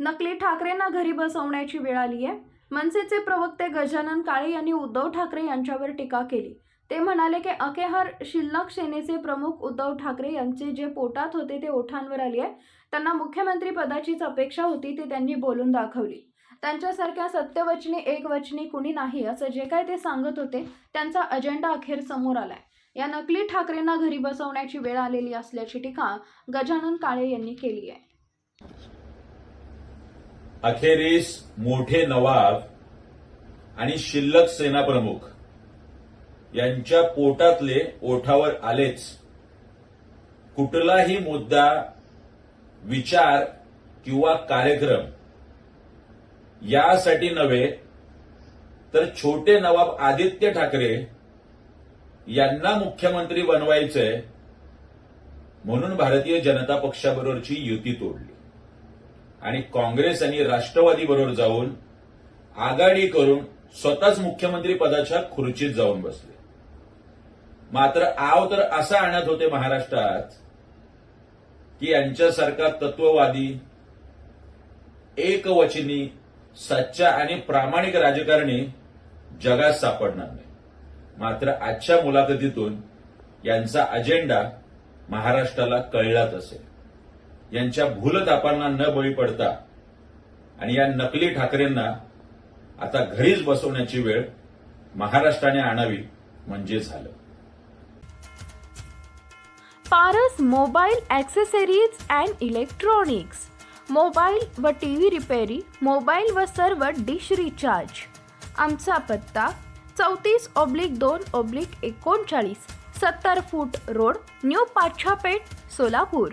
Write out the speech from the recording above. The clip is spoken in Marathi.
नकली ठाकरेंना घरी बसवण्याची वेळ आली आहे. मनसेचे प्रवक्ते गजानन काळे यांनी उद्धव ठाकरे यांच्यावर टीका केली. ते म्हणाले की अकेहर शिल्लक सेनेचे प्रमुख उद्धव ठाकरे यांचे जे पोटात होते ते ओठांवर आले आहे. त्यांना मुख्यमंत्री पदाचीच अपेक्षा होती ते त्यांनी बोलून दाखवली. त्यांच्यासारख्या सत्यवचनी एकवचनी कुणी नाही असं जे काय ते सांगत होते त्यांचा अजेंडा अखेर समोर आलाय. या नकली ठाकरेंना घरी बसवण्याची वेळ आलेली असल्याची टीका गजानन काळे यांनी केली आहे. अखेरीस मोठे नवाब आणि शिल्लक सेनाप्रमुख यांच्या पोटातले ओठावर आलेच. कुठलाही मुद्दा विचार किंवा कार्यक्रम यासाठी नव्हे तर छोटे नवाब आदित्य ठाकरे यांना मुख्यमंत्री बनवायचंय म्हणून भारतीय जनता पक्षाबरोबरची युती तोडली. आणि काँग्रेस आणि राष्ट्रवादी बरोबर जाऊन आघाडी करून स्वतःच मुख्यमंत्री पदाच्या खुर्चीत जाऊन बसले. मात्र आव तर असा आणत होते महाराष्ट्रात की यांच्यासारखा तत्ववादी एकवचनी सच्चा आणि प्रामाणिक राजकारणी जगात सापडणार नाही. मात्र आजच्या मुलाखतीतून यांचा अजेंडा महाराष्ट्राला कळलाच असेल. यांच्या भूलतापांना न बळी पडता आणि या नकली ठाकरेंना आता घरीच बसवण्याची वेळ महाराष्ट्राने आणावी म्हणजे झालं. Paras mobile accessories and electronics. Mobile व टी व्ही रिपेरी मोबाईल व सर्व डिश रिचार्ज. आमचा पत्ता चौतीस ऑब्लिक दोन ऑब्लिक एकोणचाळीस सत्तर foot road new Pachhapeth Solapur.